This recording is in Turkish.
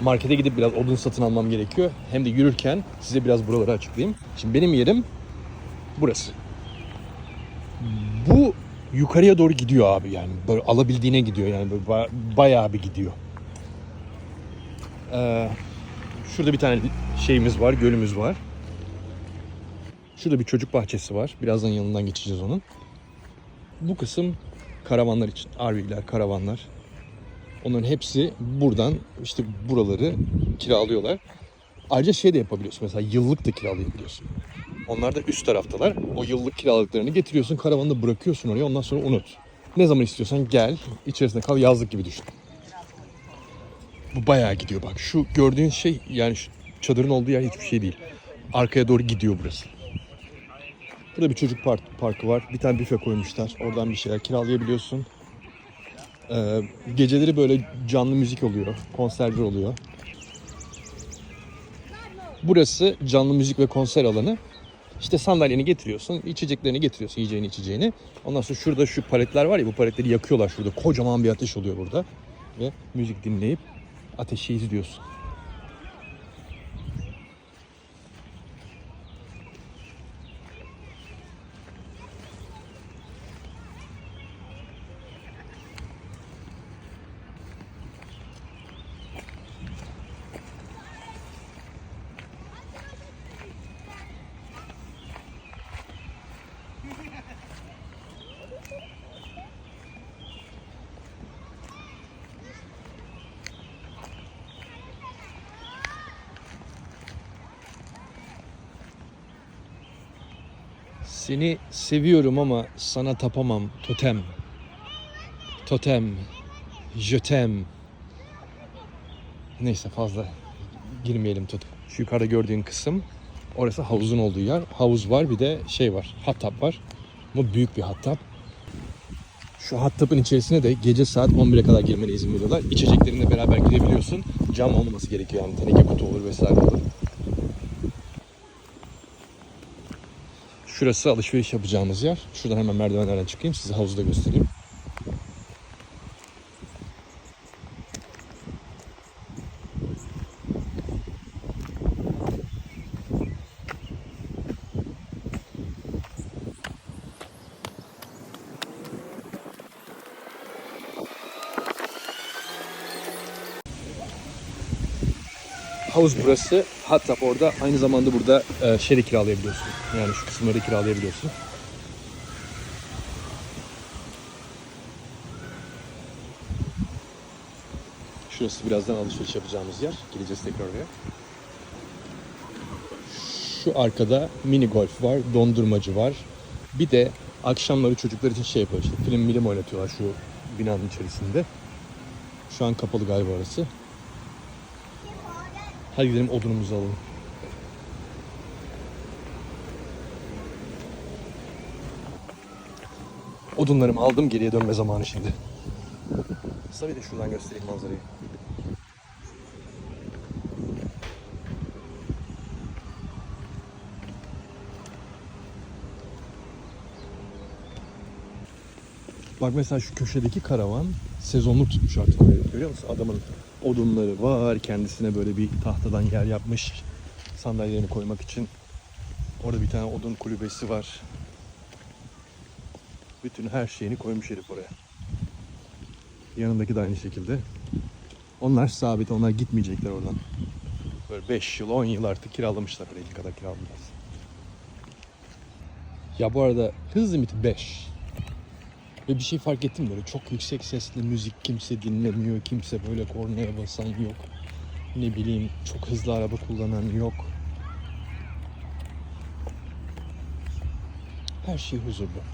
markete gidip biraz odun satın almam gerekiyor. Hem de yürürken size biraz buraları açıklayayım. Şimdi benim yerim burası. Bu yukarıya doğru gidiyor abi yani. Böyle alabildiğine gidiyor yani. Böyle ba- bayağı bir gidiyor. Ee, şurada bir tane şeyimiz var, gölümüz var. Şurada bir çocuk bahçesi var. Birazdan yanından geçeceğiz onun. Bu kısım karavanlar için. RV'ler, karavanlar. Onların hepsi buradan işte buraları kiralıyorlar. Ayrıca şey de yapabiliyorsun. Mesela yıllık da kiralayabiliyorsun. Onlar da üst taraftalar. O yıllık kiraladıklarını getiriyorsun. Karavanı da bırakıyorsun oraya. Ondan sonra unut. Ne zaman istiyorsan gel. içerisinde kal. Yazlık gibi düşün. Bu bayağı gidiyor bak. Şu gördüğün şey yani şu çadırın olduğu yer hiçbir şey değil. Arkaya doğru gidiyor burası. Burada bir çocuk park, parkı var. Bir tane büfe koymuşlar. Oradan bir şeyler kiralayabiliyorsun. Ee, geceleri böyle canlı müzik oluyor. Konserler oluyor. Burası canlı müzik ve konser alanı. İşte sandalyeni getiriyorsun, içeceklerini getiriyorsun, yiyeceğini içeceğini. Ondan sonra şurada şu paletler var ya bu paletleri yakıyorlar şurada. Kocaman bir ateş oluyor burada. Ve müzik dinleyip ateşi izliyorsun. Seni seviyorum ama sana tapamam. Totem. Totem. Jötem. Neyse fazla girmeyelim totem. Şu yukarıda gördüğün kısım orası havuzun olduğu yer. Havuz var bir de şey var. Hot tub var. Ama büyük bir hot tub. Şu hot tub'ın içerisine de gece saat 11'e kadar girmene izin veriyorlar. İçeceklerinle beraber girebiliyorsun. Cam olmaması gerekiyor yani. Teneke kutu olur vesaire olur. Şurası alışveriş yapacağımız yer. Şuradan hemen merdivenlerden çıkayım. Size havuzu da göstereyim. Havuz burası. Hot tub orada. Aynı zamanda burada e, şey de kiralayabiliyorsun. Yani şu kısımları kiralayabiliyorsun. Şurası birazdan alışveriş yapacağımız yer. Geleceğiz tekrar oraya. Şu arkada mini golf var, dondurmacı var. Bir de akşamları çocuklar için şey yapıyor işte film milim oynatıyorlar şu binanın içerisinde. Şu an kapalı galiba orası. Hadi gidelim odunumuzu alalım. Odunlarımı aldım geriye dönme zamanı şimdi. Size bir de şuradan göstereyim manzarayı. Bak mesela şu köşedeki karavan sezonluk tutmuş artık oraya. Görüyor musun? Adamın odunları var. Kendisine böyle bir tahtadan yer yapmış. Sandalyelerini koymak için. Orada bir tane odun kulübesi var. Bütün her şeyini koymuş herif oraya. Yanındaki de aynı şekilde. Onlar sabit. Onlar gitmeyecekler oradan. Böyle 5 yıl, 10 yıl artık kiralamışlar orayı. Kadar kiralamışlar. Ya bu arada hız limiti 5. Ve bir şey fark ettim böyle çok yüksek sesli müzik kimse dinlemiyor, kimse böyle kornaya basan yok. Ne bileyim çok hızlı araba kullanan yok. Her şey huzurlu.